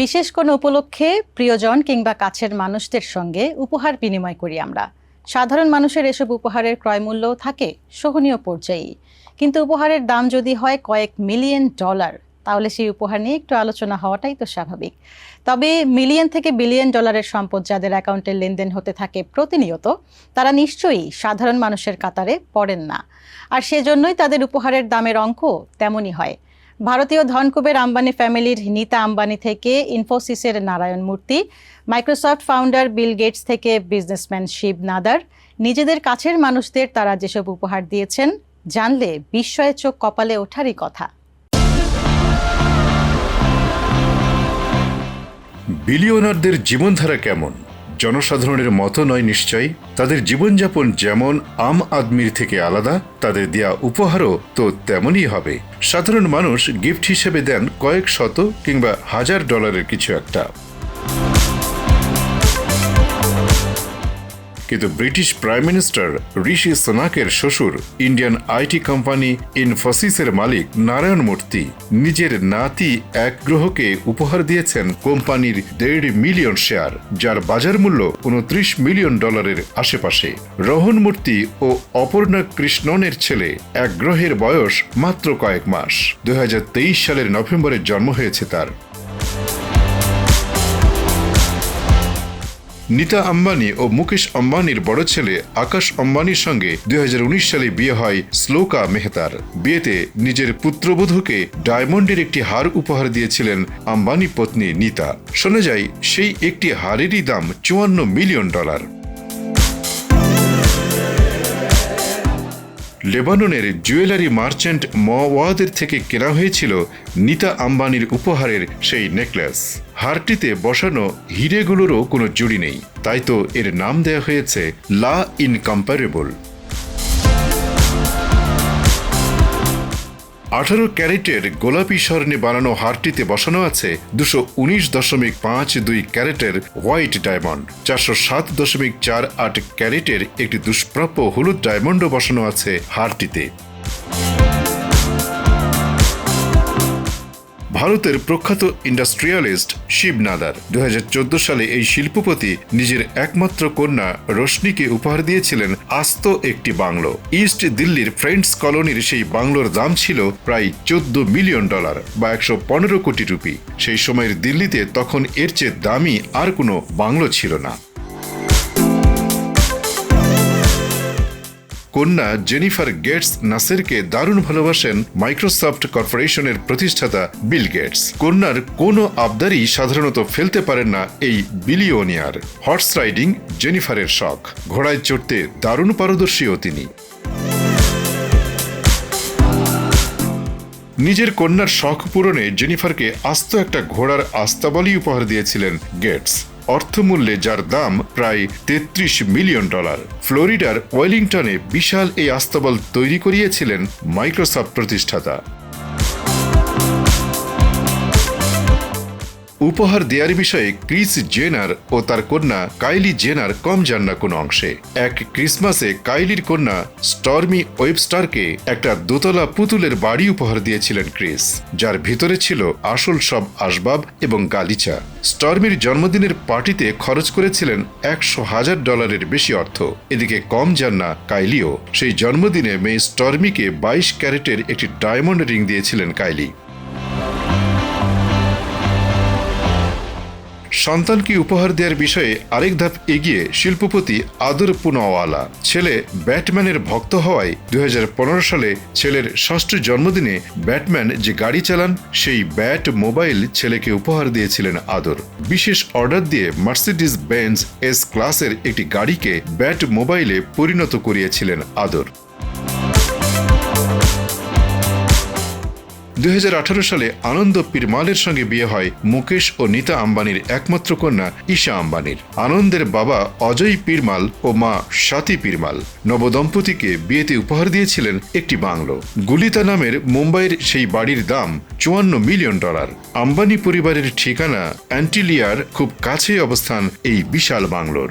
বিশেষ কোনো উপলক্ষে প্রিয়জন কিংবা কাছের মানুষদের সঙ্গে উপহার বিনিময় করি আমরা। সাধারণ মানুষের এসব উপহারের ক্রয়মূল্যও থাকে সহনীয় পর্যায়েই। কিন্তু উপহারের দাম যদি হয় কয়েক মিলিয়ন ডলার, তাহলে সেই উপহার নিয়ে একটু আলোচনা হওয়াটাই তো স্বাভাবিক। তবে মিলিয়ন থেকে বিলিয়ন ডলারের সম্পদ যাদের অ্যাকাউন্টে লেনদেন হতে থাকে প্রতিনিয়ত, তারা নিশ্চয়ই সাধারণ মানুষের কাতারে পড়েন না। আর সেজন্যই তাদের উপহারের দামের অঙ্ক তেমনই হয়। ভারতীয় ধনকুবের আম্বানি ফ্যামিলির নীতা আম্বানি থেকে ইনফোসিসের Narayan Murthy, Microsoft founder Bill Gates থেকে বিজনেসম্যান শিব নাদার। নিজেদের কাছের মানুষদের তারা যেসব উপহার দিয়েছেন, জানলে বিস্ময়ে চোখ কপালে ওঠারই কথা। বিলিয়নারদের জীবনধারা কেমন? জনসাধারণের মতো নয় নিশ্চয়ই তাদের জীবনযাপন যেমন আম আদমির থেকে আলাদা, তাদের দেয়া উপহারও তো তেমনই হবে। সাধারণ মানুষ গিফট হিসেবে দেন কয়েক শত কিংবা হাজার ডলারের কিছু একটা। কিন্তু ব্রিটিশ প্রাইম মিনিস্টার ঋষি সোনাকের শ্বশুর, ইন্ডিয়ান আইটি কোম্পানি ইনফোসিসের মালিক নারায়ণ মূর্তি, নিজের নাতি এক গ্রহকে উপহার দিয়েছেন কোম্পানির দেড় মিলিয়ন শেয়ার, যার বাজার মূল্য উনত্রিশ মিলিয়ন ডলারের আশেপাশে। রোহন মূর্তি ও অপর্ণা কৃষ্ণনের ছেলে এক গ্রহের বয়স মাত্র কয়েক মাস। দু হাজার তেইশ সালের নভেম্বরে জন্ম হয়েছে তার। নীতা আম্বানি ও মুকেশ আম্বানির বড় ছেলে আকাশ আম্বানির সঙ্গে দুই হাজার উনিশ সালে বিয়ে হয় শ্লোকা মেহতার। বিয়েতে নিজের পুত্রবধূকে ডায়মন্ডের একটি হার উপহার দিয়েছিলেন আম্বানি পত্নী নিতা। শোনা যায়, সেই একটি হারেরই দাম চুয়ান্ন মিলিয়ন ডলার। লেবাননের জুয়েলারি মার্চেন্ট মওয়াদের থেকে কেনা হয়েছিল নিতা আম্বানির উপহারের সেই নেকলেস। হারটিতে বসানো হিরেগুলোরও কোনো জুড়ি নেই, তাই তো এর নাম দেয়া হয়েছে লা ইনকম্পারেবল। আঠারো ক্যারেটের গোলাপি স্বর্ণে বানানো হারটিতে বসানো আছে দুশো উনিশ দশমিক পাঁচ দুই ক্যারেটের হোয়াইট ডায়মন্ড, চারশো সাত দশমিক চার আট ক্যারেটের একটি দুষ্প্রাপ্য হলুদ ডায়মন্ডও বসানো আছে হারটিতে। ভারতের প্রখ্যাত ইন্ডাস্ট্রিয়ালিস্ট শিব নাদার। দু হাজার চোদ্দ সালে এই শিল্পপতি নিজের একমাত্র কন্যা রোশনিকে উপহার দিয়েছিলেন আস্ত একটি বাংলো। ইস্ট দিল্লির ফ্রেন্ডস কলোনির সেই বাংলোর দাম ছিল প্রায় চোদ্দ মিলিয়ন ডলার বা একশো পনেরো কোটি রুপি। সেই সময়ের দিল্লিতে তখন এর চেয়ে দামি আর কোনো বাংলো ছিল না। কন্যা জেনিফার গেটস নাসেরকে দারুণ ভালোবাসেন মাইক্রোসফট কর্পোরেশনের প্রতিষ্ঠাতা বিল গেটস। কন্যার কোনো আবদারই সাধারণত ফেলতে পারেন না এই বিলিয়নিয়ার হর্স রাইডিং জেনিফারের শখ। ঘোড়ায় চড়তে দারুণ পারদর্শীও তিনি। নিজের কন্যার শখ পূরণে জেনিফারকে আস্ত একটা ঘোড়ার আস্তাবলি উপহার দিয়েছিলেন গেটস। অর্থমূল্যে যার দাম প্রায় তেত্রিশ মিলিয়ন ডলার। ফ্লোরিডার ওয়েলিংটনে বিশাল এই আস্তাবল তৈরি করিয়েছিলেন মাইক্রোসফট প্রতিষ্ঠাতা। উপহার দেওয়ার বিষয়ে ক্রিস জেনার ও তার কন্যা কাইলি জেনার কম যান না কোনো অংশে। এক ক্রিসমাসে কাইলির কন্যা স্টর্মি ওয়েবস্টারকে একটা দোতলা পুতুলের বাড়ি উপহার দিয়েছিলেন ক্রিস, যার ভিতরে ছিল আসল সব আসবাব এবং গালিচা। স্টর্মির জন্মদিনের পার্টিতে খরচ করেছিলেন একশো হাজার ডলারের বেশি অর্থ। এদিকে কম যান না কাইলিও। সেই জন্মদিনে মেয়ে স্টর্মিকে বাইশ ক্যারেটের একটি ডায়মন্ড রিং দিয়েছিলেন কাইলি। সন্তানকে উপহার দেওয়ার বিষয়ে আরেক ধাপ এগিয়ে শিল্পপতি আদর পুনাওয়ালা। ছেলে ব্যাটম্যানের ভক্ত হওয়ায় দুই হাজার পনেরো সালে ছেলের ষষ্ঠ জন্মদিনে ব্যাটম্যান যে গাড়ি চালান, সেই ব্যাট মোবাইল ছেলেকে উপহার দিয়েছিলেন আদর। বিশেষ অর্ডার দিয়ে মার্সিডিস বেঞ্জ এস ক্লাসের একটি গাড়িকে ব্যাট মোবাইলে পরিণত করিয়েছিলেন আদর। দুই হাজার আঠারো সালে আনন্দ পিরমালের সঙ্গে বিয়ে হয় মুকেশ ও নীতা আম্বানির একমাত্র কন্যা ঈশা আম্বানির। আনন্দের বাবা অজয় পিরমাল ও মা স্বাতি পিরমাল নবদম্পতিকে বিয়েতে উপহার দিয়েছিলেন একটি বাংলো। গুলিতা নামের মুম্বাইয়ের সেই বাড়ির দাম চুয়ান্ন মিলিয়ন ডলার। আম্বানি পরিবারের ঠিকানা অ্যান্টিলিয়ার খুব কাছে অবস্থান এই বিশাল বাংলোর।